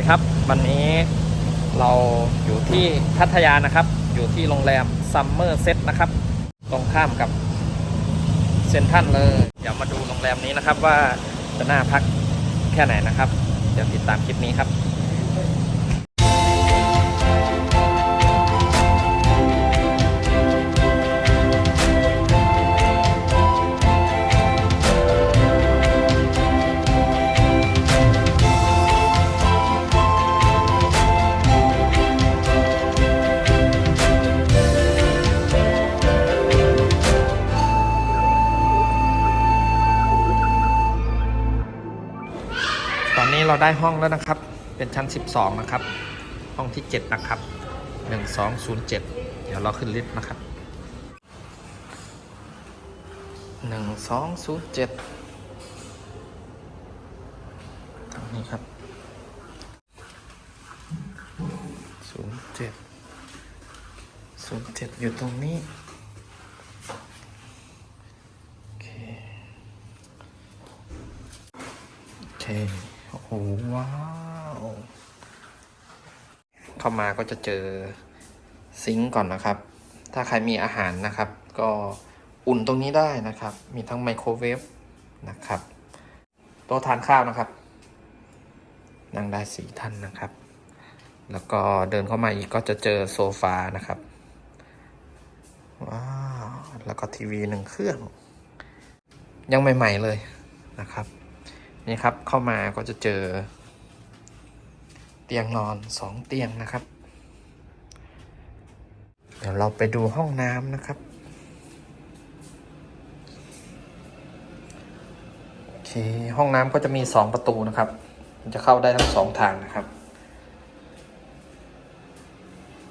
ดีครับ วันนี้เราอยู่ที่พัทยานะครับ อยู่ที่โรงแรมซัมเมอร์เซตนะครับ ตรงข้ามกับเซนทันเลย เดี๋ยวมาดูโรงแรมนี้นะครับว่าจะน่าพักแค่ไหนนะครับ เดี๋ยวติดตามคลิปนี้ครับ เราได้ห้องแล้วนะครับ เป็นชั้น 12 นะครับ ห้องที่ 7 นะครับ 1207 เดี๋ยวเราขึ้นลิฟต์นะครับ 1207ตรงนี้ครับ07 07 อยู่ตรงนี้โอเค โอ้ว้าว เข้ามาก็จะเจอซิงก์ก่อนนะครับ ถ้าใครมีอาหารนะครับ ก็อุ่นตรงนี้ได้นะครับ มีทั้งไมโครเวฟนะครับโต๊ะทานข้าวนะครับ นั่งได้สี่ท่านนะครับ แล้วก็เดินเข้ามาอีกก็จะเจอโซฟานะครับ ว้าว แล้วก็ทีวีหนึ่งเครื่อง ยังใหม่ ๆ เลยนะครับ นี่ครับเข้ามาก็จะเจอ เตียงนอนสองเตียงนะครับ เดี๋ยวเราไปดูห้องน้ำนะครับโอเคห้องน้ำก็จะมีสองประตูนะครับมันจะเข้าได้ทั้งสองทางนะครับ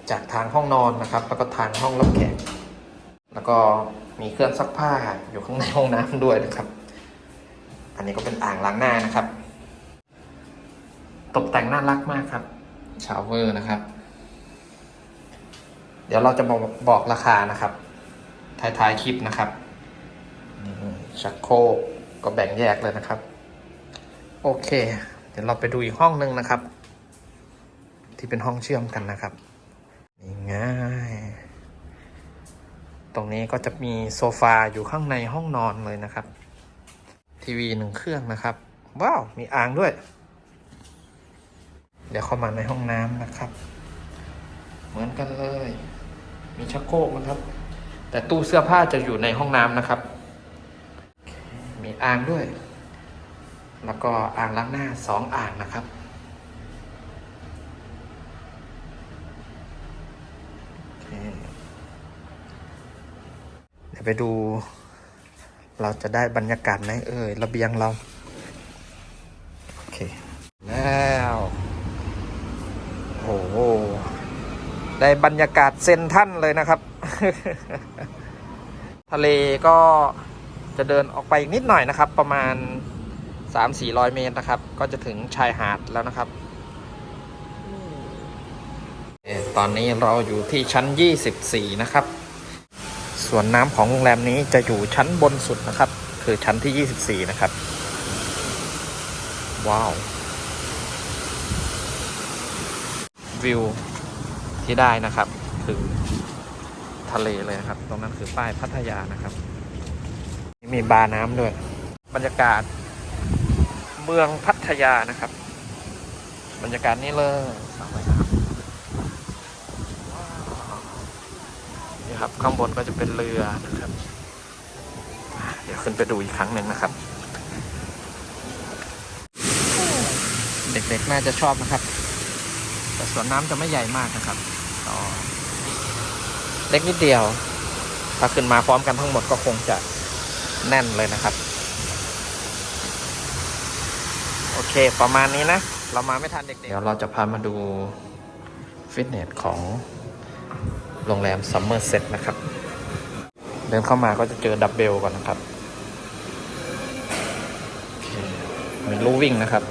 จากทางห้องนอนนะครับ แล้วก็ทางห้องรับแขกแล้วก็มีเครื่องซักผ้าอยู่ข้างในห้องน้ำด้วยนะครับ อันนี้ก็เป็นอ่างล้างหน้านะครับ ตกแต่งน่ารักมากครับชาวเวอร์นะครับ เดี๋ยวเราจะบอกบอกราคานะครับ ท้ายๆคลิปนะครับชักโครกก็แบ่งแยกเลยนะครับ โอเค เดี๋ยวเราไปดูอีกห้องหนึ่งนะครับ ที่เป็นห้องเชื่อมกันนะครับนี่ง่ายตรงนี้ก็จะมีโซฟาอยู่ข้างในห้องนอนเลยนะครับ ทีวีหนึ่งเครื่องนะครับ ว้าว มีอ่างด้วย เดี๋ยวเข้ามาในห้องน้ำนะครับ เหมือนกันเลย มีชักโครกนะครับ แต่ตู้เสื้อผ้าจะอยู่ในห้องน้ำนะครับ มีอ่างด้วย แล้วก็อ่างล้างหน้าสองอ่างนะครับเดี๋ยวไปดู เราจะได้บรรยากาศไหมเอ่ยระเบียงเรา โอเค แล้ว โอ้โหได้บรรยากาศเซนทรันเลยนะครับ ทะเลก็จะเดินออกไปอีกนิดหน่อยนะครับ ประมาณ 3-400 เมตรนะครับ ก็จะถึงชายหาดแล้วนะครับ ตอนนี้เราอยู่ที่ชั้น 24 นะครับ ส่วนน้ำของโรงแรมนี้จะอยู่ชั้นบนสุดนะครับ คือชั้นที่ 24 นะครับ ว้าว วิวที่ได้นะครับ คือทะเลเลยนะครับ ตรงนั้นคือป้ายพัทยานะครับ มีบาร์น้ำด้วย บรรยากาศเมืองพัทยานะครับ บรรยากาศนี้เลยสวยงามว้าว นี่ครับ ข้างบนก็จะเป็นเรือนะครับอะเดี๋ยวขึ้นไปดูอีกครั้งหนึ่งนะครับ เด็กๆน่าจะชอบนะครับ แต่สวนน้ำจะไม่ใหญ่มากนะครับก็เล็กนิดเดียว ถ้าขึ้นมาพร้อมกันทั้งหมดก็คงจะแน่นเลยนะครับ โอเค ประมาณนี้นะ เรามาไม่ทันเด็กๆเดี๋ยวเราจะพามาดูฟิตเนสของ โรงแรมซัมเมอร์เซ็ตนะครับ เดินเข้ามาก็จะเจอดับเบลก่อนนะครับเคมีลู่วิ่งนะครับ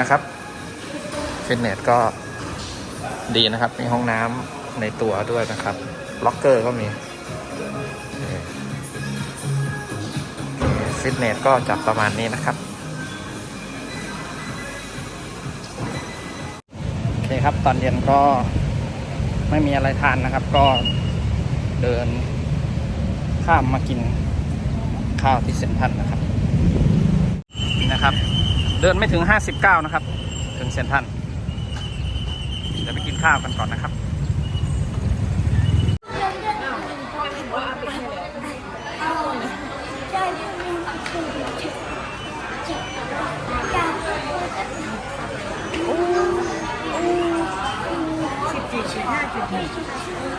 นะครับฟิตเนสก็ดีนะครับ มีห้องน้ำในตัวด้วยนะครับ ล็อกเกอร์ก็มีฟิตเนสก็จะประมาณนี้นะครับโอเคครับตอนเย็นก็ไม่มีอะไรทานนะครับ ก็เดินข้ามมากินข้าวที่เซ็นทรัลนนะครับ เดินไม่ถึง 59 นะครับ ถึงเซนทรัลเดี๋ยวไปกินข้าวกันก่อนนะครับสิบสี่สิบห้าจุดหนึ่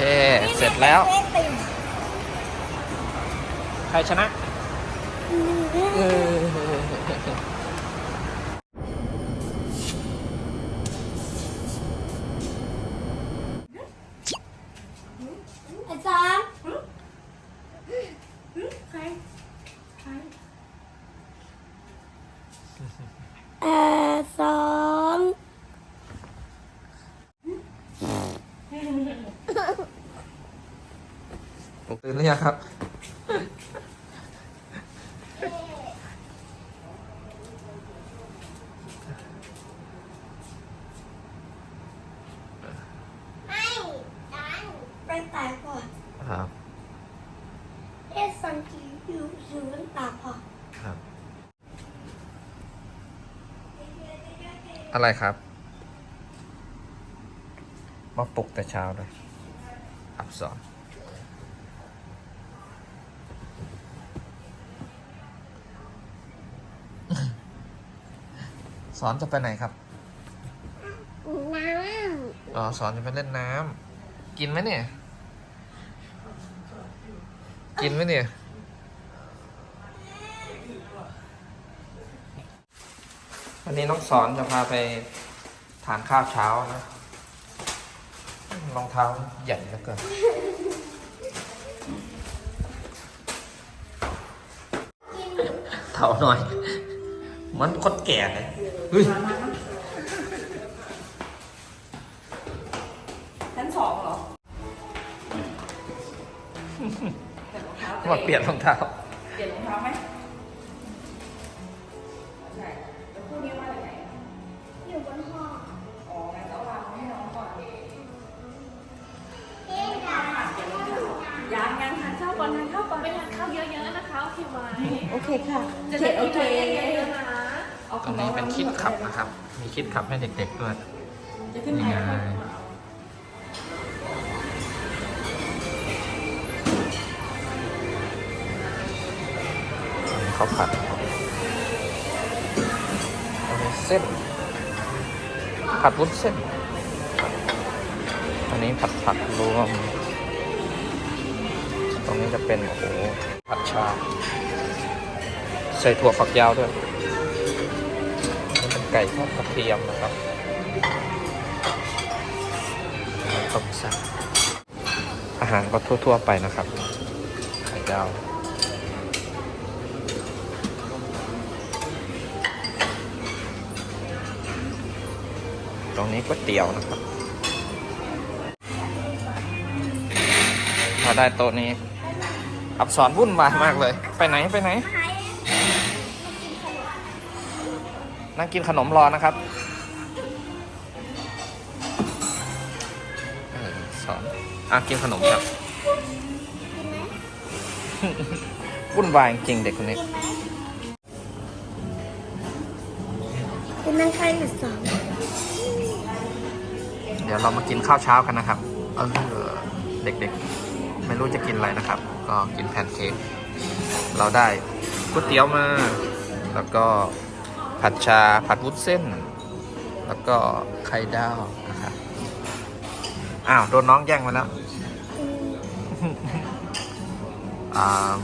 เคเสร็จแล้ว ใครชนะ เออ อาจารย์ใครใครเอ่อสอง ตื่นหรือยังครับ ไม่ดันไปตายก่อนครับ เอสสังกีอยู่ศูนย์ตาพอครับ อะไรครับ มาปลุกแต่เช้าเลยอับสอน สอนจะไปไหนครับ น้อ๋อสอนจะไปเล่นน้ำกินไหมเนี่ย กินไหมเนี่ย วันนี้น้องสอนจะพาไปทานข้าวเช้านะรองเท้าใหญ่เหลือเกินเท่าหน่อย มันคนแก่เลย เฮ้ยชั้นสองเหรอมาเปลี่ยนรองเท้า เปลี่ยนรองเท้าไหมใช่แล้วพรุ่งนี้มาจากไหนำอยู่บนห้องอ๋องั้นต้องวางให้น้องก่อนเอ๊ะดายังยังทานข้าวก่อนทานข้าวก่อนไปทานข้าวเยอะๆนะคะโอเคไหมโอเคค่ะ จะได้โอกินเค ตรงนี้เป็นคิดขับนะครับ มีคิดขับให้เด็กๆด้วยนี่ไงข้าวผัดอันนี้เส้น ผัดวุ้นเส้น อันนี้ผัดผักรวม ตรงนี้จะเป็นโอ้โหผัดชา ใส่ถั่วฝักยาวด้วย ไก่ทอดกระเทียมนะครับต้มแซ่บอาหารก็ทั่ว ๆ ไปนะครับ ไข่ดาวตรงนี้ก๋วยเตี๋ยวนะครับพอได้โต๊ะนี้ อับสอนวุ่นวายมากเลย ไปไหนไปไหน นั่งกินขนมรอนะครับเออสอนอะกินขนมครับกินไหมวุ่นวายจริงๆเด็กคนนี้กินไหมเป็นนั่งใครหรือสองเดี๋ยวเรามากินข้าวเช้ากันนะครับเออเด็กๆ ไม่รู้จะกินอะไรนะครับ ก็กินแพนเค้กเราได้ก๋วยเตี๋ยวมา แล้วก็ ผัดชาผัดวุ้นเส้น แล้วก็ไข่ดาวนะครับอ้าว โดนน้องแย่งมาแล้วอ่า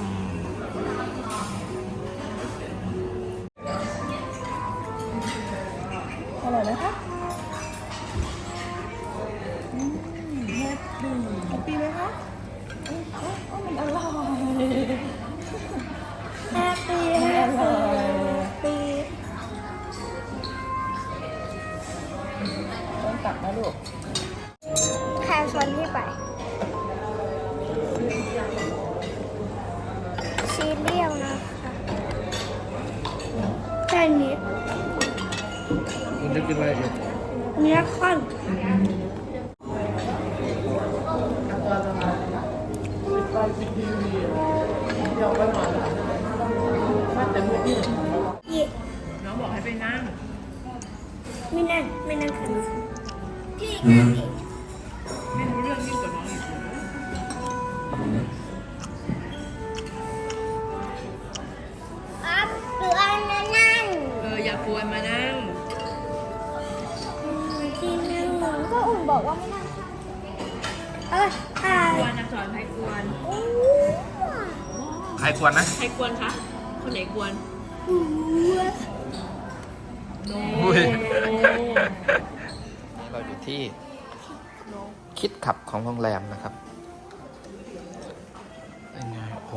คุณจะกินอะไรอีกเนื้อข้นหยิบน้องบอกให้ไปนั่ง ไม่นั่ง ไม่นั่งค่ะพี่ บอกว่าไม่นั่งเออค่ะกวนนะสอนใครกวนโอ้ใครควรนะ ใครกวนคะ คนไหนกวนโหโนอุ้ย เราอยู่ที่คิดขับของโรงแรมนะครับยังไงโอ้โห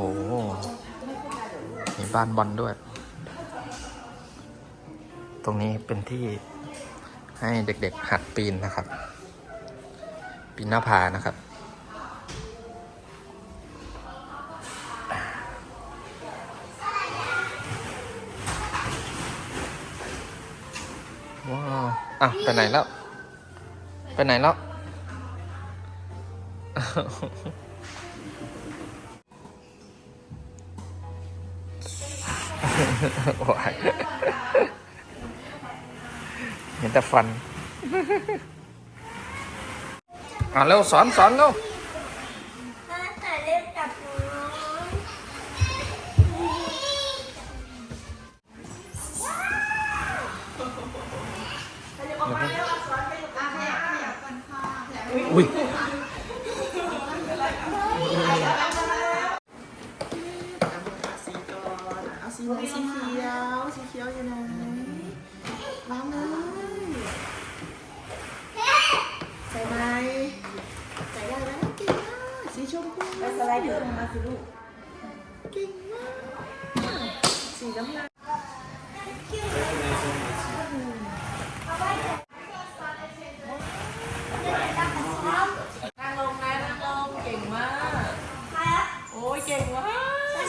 มีบ้านบอลด้วย ตรงนี้เป็นที่ให้เด็กๆหัดปีนนะครับ ปีนหน้าผานะครับ ว้าวอะไปไหนแล้ว ไปไหนแล้ว เห็นแต่ฟัน อะเร็วสอนสอนเร็ว ถ้าแต่เล่นกับน้อง อุ้ย สีก่อนเอาสีไหนสีเขียว สีเขียวอยู่ไหนวางเลยใส่ไหมใส่ได้แล้วเก่งมากสีชมพูแล้วสไลเดอร์ลงมาสิลูก เก่งมาก สีน้ำเงิน นั่งลงนะนั่งลง เก่งมาก โอ้ยเก่งมาก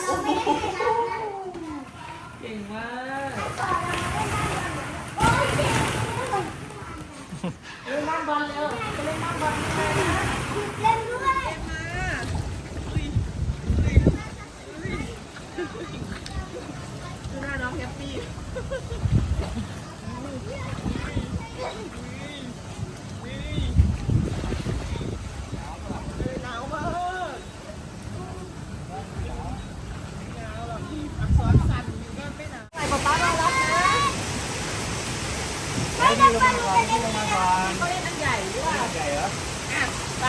เก่งมาก เล่นด้วย ดูหน้าน้องแฮปปี้ หนาวมาก ไม่ได้ไปรู้แต่เล่นไม่ได้ เขาเล่นอันใหญ่ด้วยใหญ่เหรออะ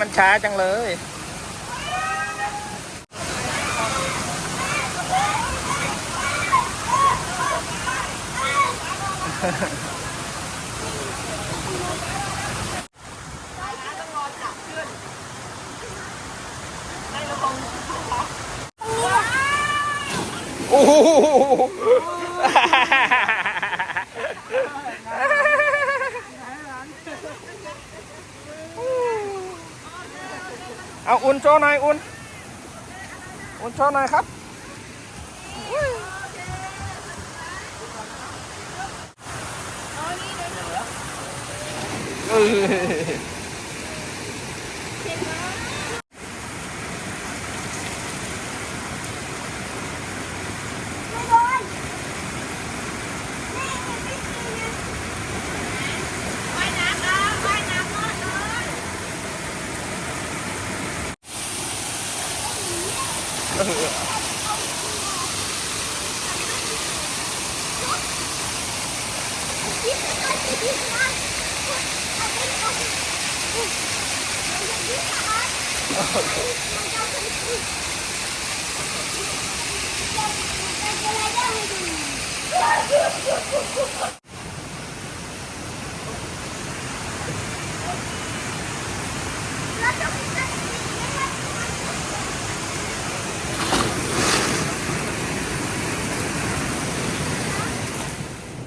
มันช้าจังเลย โอ้โห เอาอุ่นโชว์หน่อยอุ่น อุ่นโชว์หน่อยครับ เออ ไม่โดนนี่ไม่กินนะว่ายน้ำแล้วว่ายน้ำรอดเลย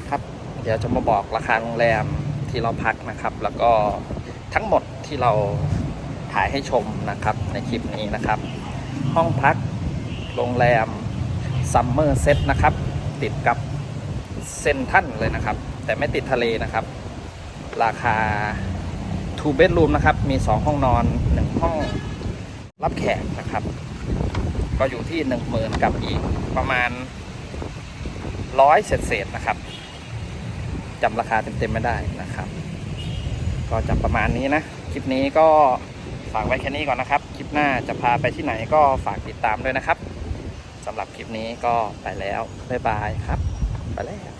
ครับ เดี๋ยวจะมาบอกราคาโรงแรมที่เราพักนะครับ แล้วก็ทั้งหมดที่เราถ่ายให้ชมนะครับในคลิปนี้นะครับ ห้องพักโรงแรมซัมเมอร์เซตนะครับ ติดกับเซนทันเลยนะครับ แต่ไม่ติดทะเลนะครับ ราคา2 bedroom นะครับ มี 2 ห้องนอน 1 ห้องรับแขกนะครับ ก็อยู่ที่ 1 0,000 กับอีกประมาณร้อยเศษๆนะครับ จำราคาเต็มๆไม่ได้นะครับ ก็จะประมาณนี้นะ คลิปนี้ก็ฝากไว้แค่นี้ก่อนนะครับ คลิปหน้าจะพาไปที่ไหนก็ฝากติดตามด้วยนะครับสำหรับคลิปนี้ก็ไปแล้ว บ๊ายบายครับ ไปเลย